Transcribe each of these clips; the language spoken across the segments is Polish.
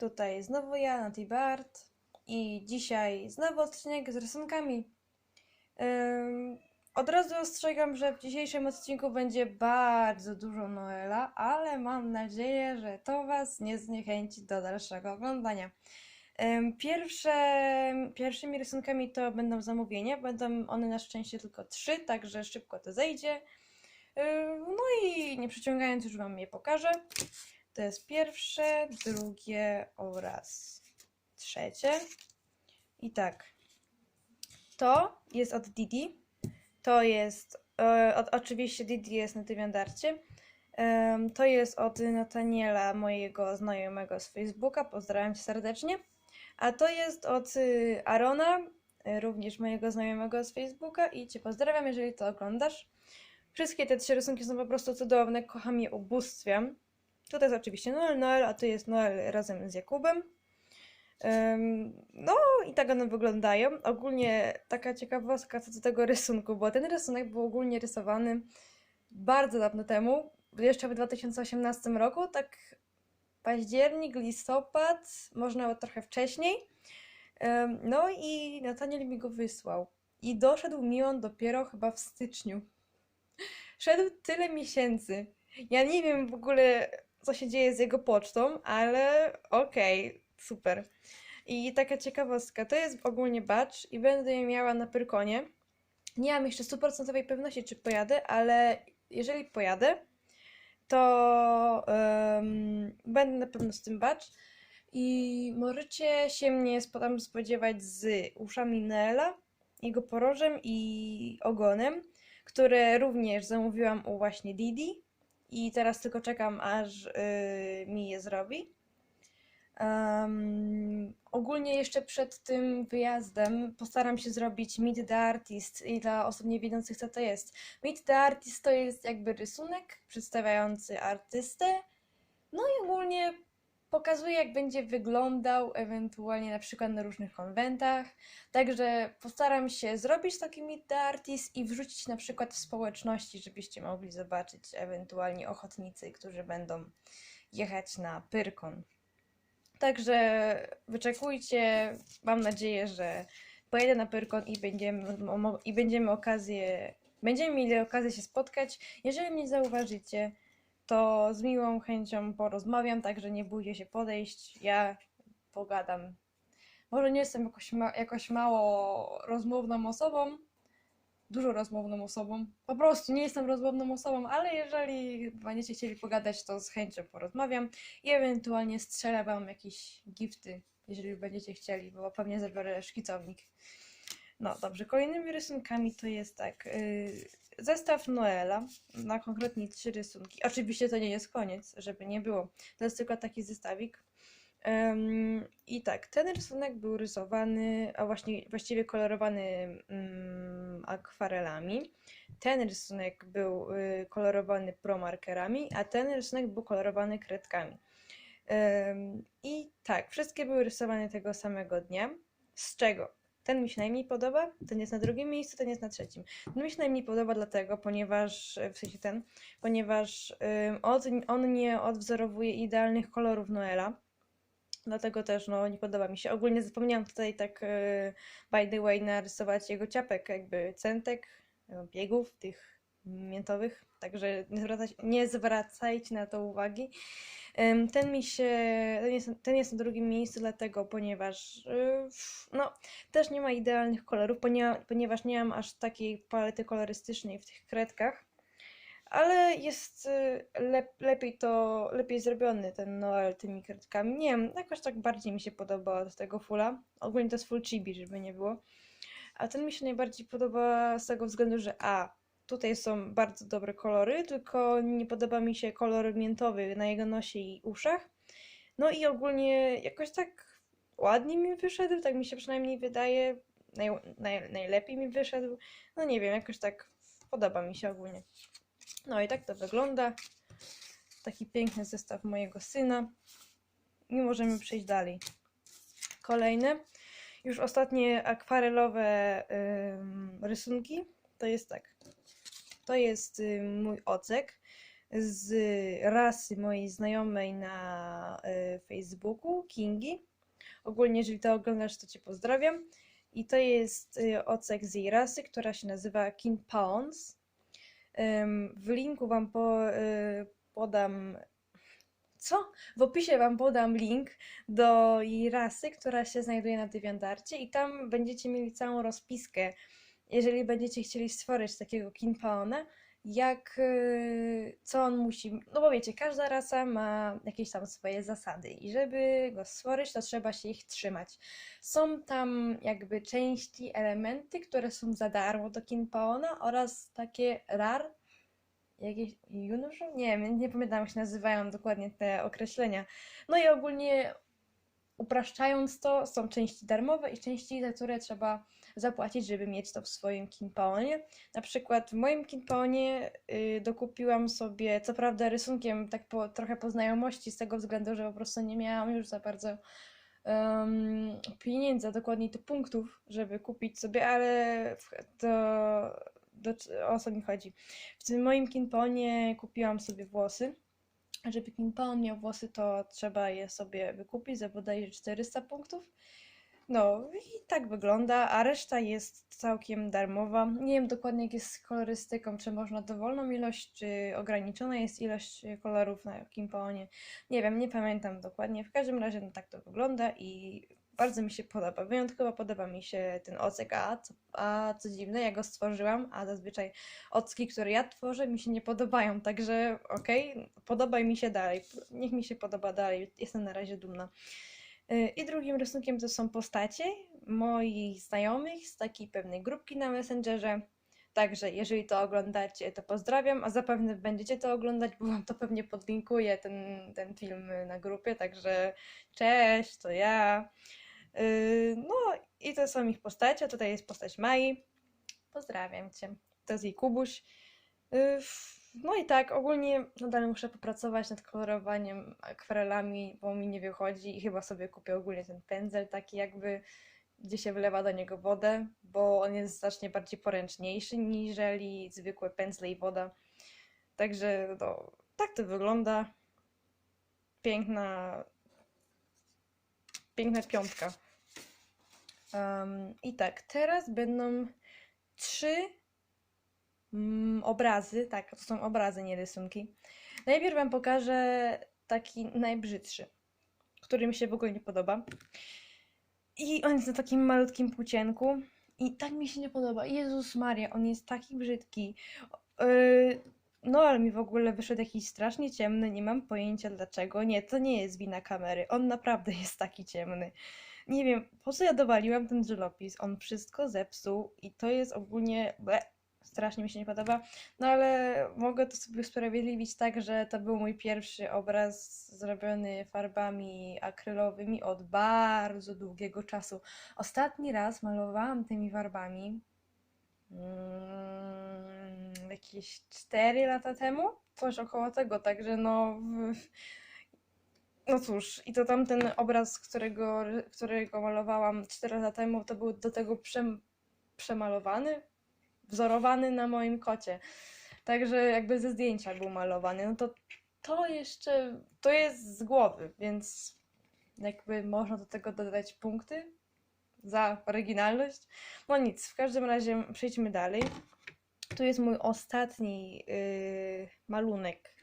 tutaj znowu ja, Nati Bart i dzisiaj znowu odcinek z rysunkami. Od razu ostrzegam, że w dzisiejszym odcinku będzie bardzo dużo Noela, ale mam nadzieję, że to Was nie zniechęci do dalszego oglądania. Pierwsze, pierwszymi rysunkami to będą zamówienia, będą one na szczęście tylko trzy, także szybko to zejdzie. No i nie przeciągając już Wam je pokażę. To jest pierwsze, drugie oraz trzecie. I tak. To jest od Didi. To jest. E, od, oczywiście Didi jest na tym jandarcie. Em, to jest od Nataniela, mojego znajomego z Facebooka. Pozdrawiam cię serdecznie. A to jest od y, Arona, również mojego znajomego z Facebooka. I cię pozdrawiam, jeżeli to oglądasz. Wszystkie te trzy rysunki są po prostu cudowne. Kocham je, ubóstwiam. Tutaj jest oczywiście Noel, Noel, a tu jest Noel razem z Jakubem. No i tak one wyglądają. Ogólnie taka ciekawostka co do tego rysunku, bo ten rysunek był ogólnie rysowany bardzo dawno temu, jeszcze w 2018 roku, tak październik, listopad, może nawet trochę wcześniej. No i Nataniel mi go wysłał. I doszedł mi on dopiero chyba w styczniu. Szedł tyle miesięcy. Ja nie wiem w ogóle, co się dzieje z jego pocztą, ale okej, super. I taka ciekawostka, to jest ogólnie badge i będę je miała na Pyrkonie. Nie mam jeszcze stuprocentowej pewności, czy pojadę, ale jeżeli pojadę, to em, będę na pewno z tym badge. I możecie się mnie tam spodziewać z uszami Neela, jego porożem i ogonem, które również zamówiłam u właśnie Didi. I teraz tylko czekam, aż y, mi je zrobi. Em, ogólnie jeszcze przed tym wyjazdem postaram się zrobić Meet the Artist i dla osób niewiedzących co to jest. Meet the Artist to jest jakby rysunek przedstawiający artystę, no i ogólnie pokazuje jak będzie wyglądał ewentualnie na przykład na różnych konwentach. Także postaram się zrobić taki Meet the Artist i wrzucić na przykład w społeczności, żebyście mogli zobaczyć ewentualnie ochotnicy, którzy będą jechać na Pyrkon. Także wyczekujcie. Mam nadzieję, że pojedę na Pyrkon i będziemy, i będziemy okazję, będziemy mieli okazję się spotkać. Jeżeli mnie zauważycie, to z miłą chęcią porozmawiam, także nie bójcie się podejść. Ja pogadam. Może nie jestem jakoś, ma, jakoś mało rozmowną osobą, dużo rozmowną osobą. Po prostu nie jestem rozmowną osobą, ale jeżeli będziecie chcieli pogadać, to z chęcią porozmawiam i ewentualnie strzelę wam jakieś gifty, jeżeli będziecie chcieli, bo pewnie zabiorę szkicownik. No dobrze, kolejnymi rysunkami to jest tak. Yy, zestaw Noela na konkretnie trzy rysunki. Oczywiście to nie jest koniec, żeby nie było. To jest tylko taki zestawik. Ym, I tak, ten rysunek był rysowany, a właśnie właściwie kolorowany mm, akwarelami. Ten rysunek był y, kolorowany promarkerami, a ten rysunek był kolorowany kredkami. Ym, I tak, wszystkie były rysowane tego samego dnia. Z czego? Ten mi się najmniej podoba, ten jest na drugim miejscu, ten jest na trzecim. Ten mi się najmniej podoba dlatego, ponieważ, w sensie ten, ponieważ od, on nie odwzorowuje idealnych kolorów Noela. Dlatego też no, nie podoba mi się. Ogólnie zapomniałam tutaj tak y, by the way narysować jego ciapek, jakby centek, y, biegów tych miętowych. Także nie, zwracać, nie zwracajcie na to uwagi. Ten mi się, ten jest, ten jest na drugim miejscu, dlatego, ponieważ y, no, też nie ma idealnych kolorów, ponieważ, ponieważ nie mam aż takiej palety kolorystycznej w tych kredkach. Ale jest y, lep, lepiej to, lepiej zrobiony ten Noel tymi kredkami. Nie wiem, jakoś tak bardziej mi się podoba od tego fulla. Ogólnie to jest full chibi, żeby nie było. A ten mi się najbardziej podoba z tego względu, że a, tutaj są bardzo dobre kolory, tylko nie podoba mi się kolor miętowy na jego nosie i uszach. No i ogólnie jakoś tak ładnie mi wyszedł, tak mi się przynajmniej wydaje. Naj, naj, najlepiej mi wyszedł. No nie wiem, jakoś tak podoba mi się ogólnie. No i tak to wygląda. Taki piękny zestaw mojego syna. I możemy przejść dalej. Kolejne, już ostatnie akwarelowe ym, rysunki. To jest tak. To jest ym, mój ocek. z rasy mojej znajomej na y, Facebooku, Kingi. Ogólnie, jeżeli to oglądasz, to Cię pozdrawiam. I to jest y, ocek z jej rasy, która się nazywa King Pounds. W linku Wam po, y, podam. Co? W opisie Wam podam link do jej rasy, która się znajduje na Deviantarcie, i tam będziecie mieli całą rozpiskę, jeżeli będziecie chcieli stworzyć takiego Kinpaona, jak, y, co on musi, no bo wiecie, każda rasa ma jakieś tam swoje zasady i żeby go stworzyć, to trzeba się ich trzymać. Są tam jakby części, elementy, które są za darmo do Kinpaona oraz takie rar, jakieś Junuszu? Nie wiem, nie pamiętam jak się nazywają dokładnie te określenia. No i ogólnie upraszczając to, są części darmowe i części, za które trzeba zapłacić, żeby mieć to w swoim Kinpaonie. Na przykład w moim Kinpaonie y, dokupiłam sobie, co prawda rysunkiem, tak po, trochę po znajomości, z tego względu, że po prostu nie miałam już za bardzo um, pieniędzy, a dokładniej to punktów, żeby kupić sobie, ale to, do, o co mi chodzi? W tym moim Kinpaonie kupiłam sobie włosy. Żeby Kinpaon miał włosy, to trzeba je sobie wykupić za bodajże 400 punktów. No i tak wygląda, a reszta jest całkiem darmowa. Nie wiem dokładnie jak jest z kolorystyką, czy można dowolną ilość, czy ograniczona jest ilość e, kolorów na Kimpaonie. Nie wiem, nie pamiętam dokładnie. W każdym razie no, tak to wygląda i bardzo mi się podoba. Wyjątkowo podoba mi się ten ocek, a co, a co dziwne, ja go stworzyłam, a zazwyczaj ocki, które ja tworzę, mi się nie podobają, także okej, podobaj mi się dalej. Niech mi się podoba dalej, jestem na razie dumna. Y, I drugim rysunkiem to są postacie moich znajomych z takiej pewnej grupki na Messengerze. Także jeżeli to oglądacie, to pozdrawiam, a zapewne będziecie to oglądać, bo wam to pewnie podlinkuję ten, ten film y, na grupie, także cześć, to ja. Y, No i to są ich postacie, tutaj jest postać Mai. Pozdrawiam cię. To jest jej Kubuś. No i tak, ogólnie nadal muszę popracować nad kolorowaniem akwarelami, bo mi nie wychodzi i chyba sobie kupię ogólnie ten pędzel taki jakby, gdzie się wlewa do niego wodę, bo on jest znacznie bardziej poręczniejszy niżeli zwykłe pędzle i woda. Także no, tak to wygląda. Piękna, piękna piątka. Em, I tak, teraz będą trzy mm, obrazy. Tak, to są obrazy, nie rysunki. Najpierw Wam pokażę taki najbrzydszy, który mi się w ogóle nie podoba. I on jest na takim malutkim płócienku. I tak mi się nie podoba. Jezus Maria, on jest taki brzydki. Yy, no, ale mi w ogóle wyszedł jakiś strasznie ciemny, nie mam pojęcia dlaczego. Nie, to nie jest wina kamery. On naprawdę jest taki ciemny. Nie wiem, po co ja dowaliłam ten żelopis. On wszystko zepsuł i to jest ogólnie. Ble, strasznie mi się nie podoba. No ale mogę to sobie usprawiedliwić tak, że to był mój pierwszy obraz zrobiony farbami akrylowymi od bardzo długiego czasu. Ostatni raz malowałam tymi farbami mm, jakieś 4 lata temu, coś około tego, także no. No cóż, i to tamten obraz, którego, którego malowałam 4 lata temu, to był do tego przem, przemalowany, wzorowany na moim kocie. Także jakby ze zdjęcia był malowany. No to to jeszcze, to jest z głowy, więc jakby można do tego dodać punkty za oryginalność. No nic, w każdym razie przejdźmy dalej. Tu jest mój ostatni yy, malunek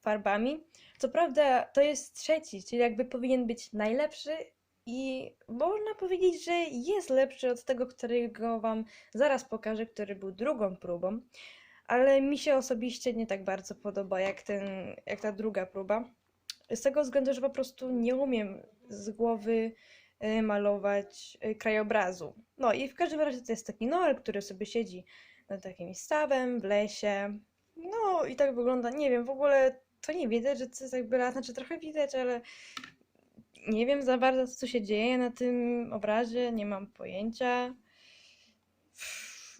farbami. Co prawda to jest trzeci, czyli jakby powinien być najlepszy i można powiedzieć, że jest lepszy od tego, którego Wam zaraz pokażę, który był drugą próbą, ale mi się osobiście nie tak bardzo podoba jak, ten, jak ta druga próba. Z tego względu, że po prostu nie umiem z głowy y, malować y, krajobrazu. No i w każdym razie to jest taki Noel, który sobie siedzi nad takim stawem w lesie. No i tak wygląda, nie wiem, w ogóle to nie widać, że to jest jakby las, znaczy trochę widać, ale nie wiem za bardzo, co się dzieje na tym obrazie, nie mam pojęcia.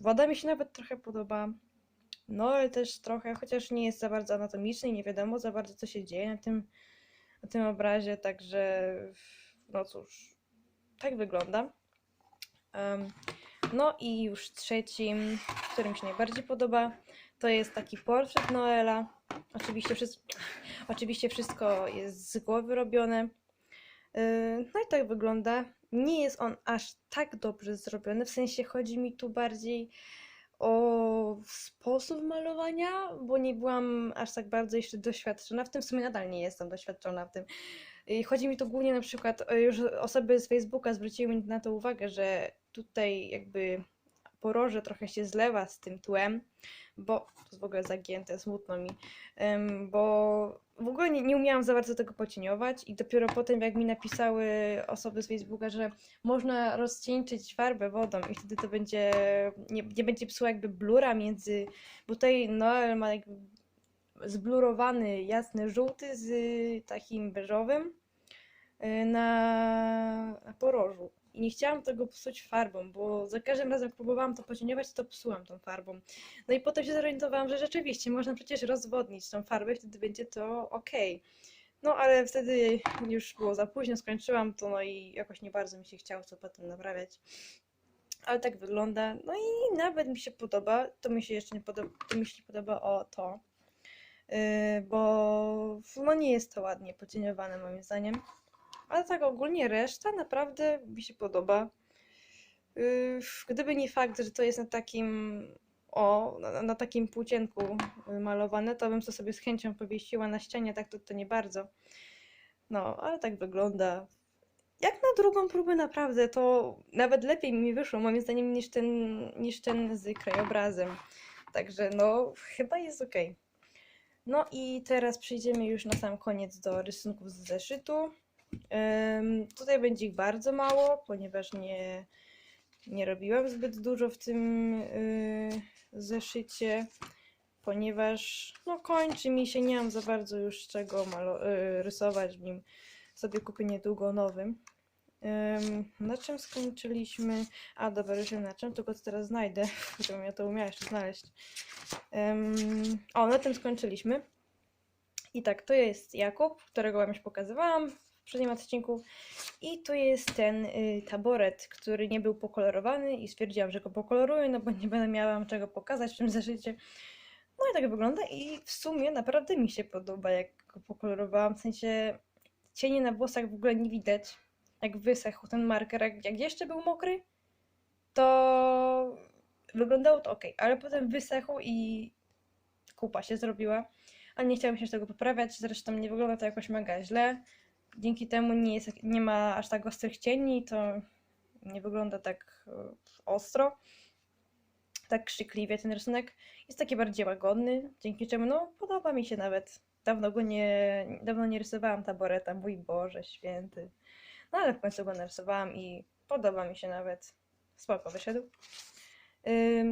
Woda mi się nawet trochę podoba. No, ale też trochę, chociaż nie jest za bardzo anatomiczny i nie wiadomo za bardzo, co się dzieje na tym, na tym obrazie, także no cóż, tak wygląda. Em, no i już trzecim, który mi się najbardziej podoba, To jest taki portret Noela. Oczywiście, wszystko, oczywiście wszystko jest z głowy robione. Yy, No i tak wygląda. Nie jest on aż tak dobrze zrobiony, w sensie chodzi mi tu bardziej o sposób malowania, bo nie byłam aż tak bardzo jeszcze doświadczona. W tym w sumie nadal nie jestem doświadczona w tym. I Chodzi mi tu głównie na przykład, o- już osoby z Facebooka zwróciły mi na to uwagę, że tutaj jakby poroże trochę się zlewa z tym tłem, bo to jest w ogóle zagięte, smutno mi, bo w ogóle nie, nie umiałam za bardzo tego pocieniować i dopiero potem jak mi napisały osoby z Facebooka, że można rozcieńczyć farbę wodą i wtedy to będzie, nie, nie będzie psuła jakby blura między, bo tutaj Noel ma jakby zblurowany jasny żółty z takim beżowym na, na porożu. I nie chciałam tego psuć farbą, bo za każdym razem jak próbowałam to pocieniować, to psułam tą farbą. No i potem się zorientowałam, że rzeczywiście można przecież rozwodnić tą farbę, wtedy będzie to ok. No ale wtedy już było za późno, skończyłam to, no i jakoś nie bardzo mi się chciało co potem naprawiać. Ale tak wygląda. No i nawet mi się podoba. To mi się jeszcze nie podoba, to mi się nie podoba o to. Yy, bo no nie jest to ładnie pocieniowane moim zdaniem. Ale tak ogólnie reszta naprawdę mi się podoba. Yy, Gdyby nie fakt, że to jest na takim o, na, na takim płócienku malowane, to bym to sobie z chęcią powiesiła na ścianie, tak to, to nie bardzo. No, ale tak wygląda. Jak na drugą próbę naprawdę, to nawet lepiej mi wyszło, moim zdaniem, niż ten, niż ten z krajobrazem. Także no, chyba jest ok. No i teraz przejdziemy już na sam koniec do rysunków z zeszytu. Tutaj będzie ich bardzo mało, ponieważ nie, nie robiłam zbyt dużo w tym y, zeszycie, ponieważ no, kończy mi się, nie mam za bardzo już czego y, rysować w nim. Sobie kupię niedługo nowym. Ym, na czym skończyliśmy? A, dobra, już na czym, tylko to teraz znajdę, żebym ja to umiała jeszcze znaleźć. O, na tym skończyliśmy. I tak, to jest Jakub, którego wam już pokazywałam poprzednim odcinku. I tu jest ten y, taboret, który nie był pokolorowany i stwierdziłam, że go pokoloruję, no bo nie będę miała czego pokazać w tym zeszycie. No i tak wygląda i w sumie naprawdę mi się podoba, jak go pokolorowałam. W sensie cienie na włosach w ogóle nie widać. Jak wysechł ten marker, jak, jak jeszcze był mokry, to wyglądało to ok, ale potem wysechł i kupa się zrobiła. A nie chciałam się tego poprawiać, zresztą nie wygląda to jakoś mega źle. Dzięki temu nie, jest, nie ma aż tak ostrych cieni, to nie wygląda tak e, ostro, tak krzykliwie ten rysunek. Jest taki bardziej łagodny, dzięki czemu no podoba mi się nawet. Dawno go nie, dawno nie rysowałam taboreta, mój Boże święty. No ale w końcu go narysowałam i podoba mi się nawet. Spoko wyszedł.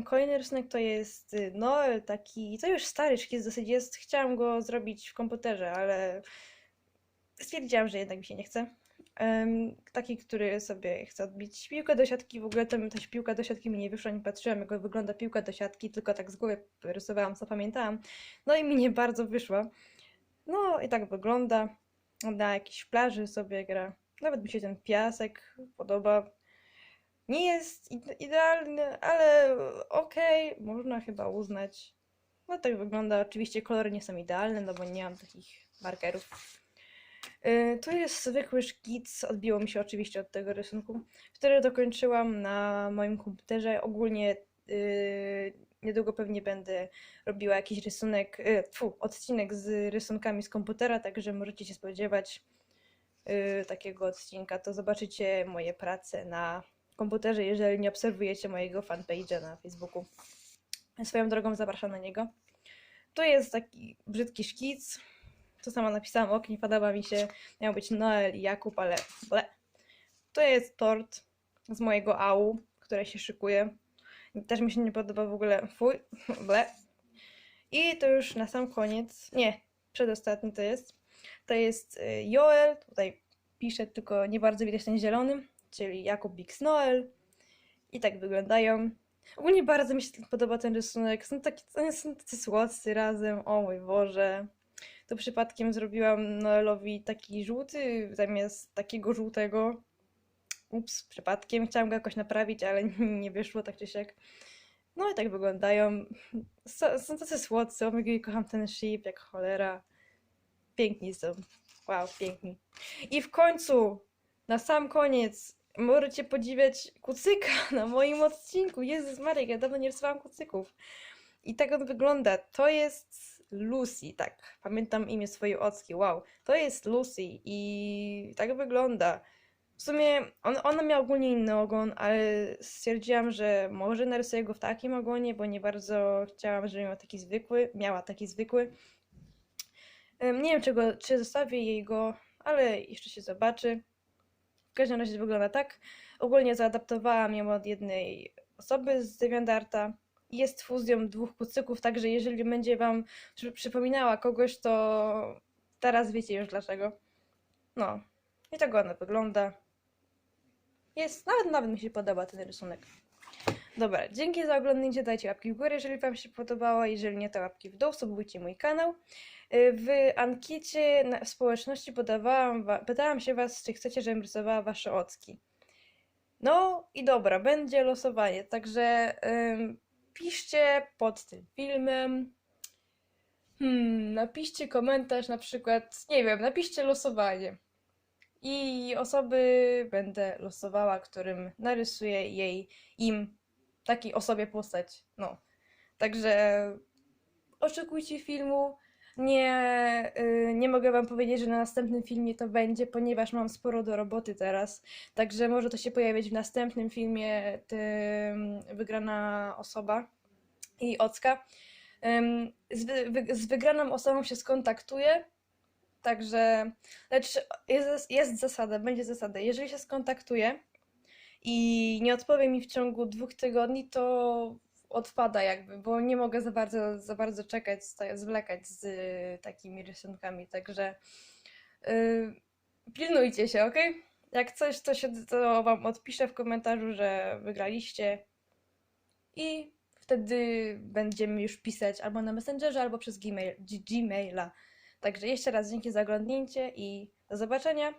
Kolejny rysunek to jest y, Noel, taki, to już stary szkic dosyć jest. Chciałam go zrobić w komputerze, ale stwierdziłam, że jednak mi się nie chce. Ym, Taki, który sobie chce odbić piłkę do siatki. W ogóle tam też piłka do siatki mi nie wyszła, nie patrzyłam jak wygląda piłka do siatki, tylko tak z głowy rysowałam, co pamiętałam. No i mi nie bardzo wyszła. No i tak wygląda. Na jakiejś plaży sobie gra. Nawet mi się ten piasek podoba. Nie jest ide- idealny, ale okej, można chyba uznać. No tak wygląda. Oczywiście kolory nie są idealne, no bo nie mam takich markerów. Yy, Tu jest zwykły szkic, odbiło mi się oczywiście od tego rysunku, który dokończyłam na moim komputerze. Ogólnie yy, niedługo pewnie będę robiła jakiś rysunek, yy, tfu, odcinek z rysunkami z komputera, także możecie się spodziewać takiego odcinka. To zobaczycie moje prace na komputerze, jeżeli nie obserwujecie mojego fanpage'a na Facebooku. Swoją drogą zapraszam na niego. Tu jest taki brzydki szkic. To samo napisałam, ok, nie podoba mi się. Miał być Noel i Jakub, ale ble. To jest tort z mojego AU, które się szykuje. Też mi się nie podoba w ogóle. Fuj, ble. I to już na sam koniec, nie, przedostatni to jest. To jest y, Joel, tutaj piszę, tylko nie bardzo widać ten zielony, czyli Jakub Bix Noel. I tak wyglądają. Ogólnie bardzo mi się podoba ten rysunek. Są, taki, oni są tacy słodcy razem. O mój Boże. To przypadkiem zrobiłam Noelowi taki żółty zamiast takiego żółtego. Ups, przypadkiem. Chciałam go jakoś naprawić, ale nie wyszło tak czy siak. No i tak wyglądają. Są, tacy słodcy, o my kocham ten ship jak cholera. Piękni są. Wow, piękni. I w końcu, na sam koniec, możecie podziwiać kucyka na moim odcinku. Jezus Marek, ja dawno nie rysowałam kucyków. I tak on wygląda. To jest Lucy, tak. Pamiętam imię swojej ocki. Wow. To jest Lucy i tak wygląda. W sumie on, ona miała ogólnie inny ogon, ale stwierdziłam, że może narysuję go w takim ogonie, bo nie bardzo chciałam, żeby miał taki zwykły, miała taki zwykły. Nie wiem, czy, go, czy zostawię jej go, ale jeszcze się zobaczy. W każdym razie wygląda tak. Ogólnie zaadaptowałam ją od jednej osoby z DeviantArta. Jest fuzją dwóch kucyków, także jeżeli będzie wam przy, przypominała kogoś, to teraz wiecie już dlaczego. No, i tak ładnie wygląda. Jest, nawet, nawet mi się podoba ten rysunek. Dobra, dzięki za oglądnięcie, dajcie łapki w górę, jeżeli wam się podobało, jeżeli nie, to łapki w dół, subujcie mój kanał. Y, W ankiecie w społeczności podawałam, wa- pytałam się was, czy chcecie, żebym rysowała wasze ocki. No i dobra, będzie losowanie, także ym, piszcie pod tym filmem. Hmm, napiszcie komentarz na przykład, nie wiem, napiszcie losowanie. I osoby będę losowała, którym narysuję jej, im, takiej osobie postać. No. Także oczekujcie filmu. Nie, y, nie mogę wam powiedzieć, że na następnym filmie to będzie, ponieważ mam sporo do roboty teraz. Także może to się pojawić w następnym filmie, wygrana osoba i Ocka. Z, wy, z wygraną osobą się skontaktuję. Także, lecz jest, jest zasada, będzie zasada. Jeżeli się skontaktuje i nie odpowie mi w ciągu dwóch tygodni, to odpada jakby, bo nie mogę za bardzo, za bardzo czekać, zwlekać z y, takimi rysunkami. Także y, pilnujcie się, ok? Jak coś, to się to wam odpiszę w komentarzu, że wygraliście i wtedy będziemy już pisać albo na Messengerze, albo przez Gmail, Gmaila. Także jeszcze raz dzięki za oglądnięcie i do zobaczenia.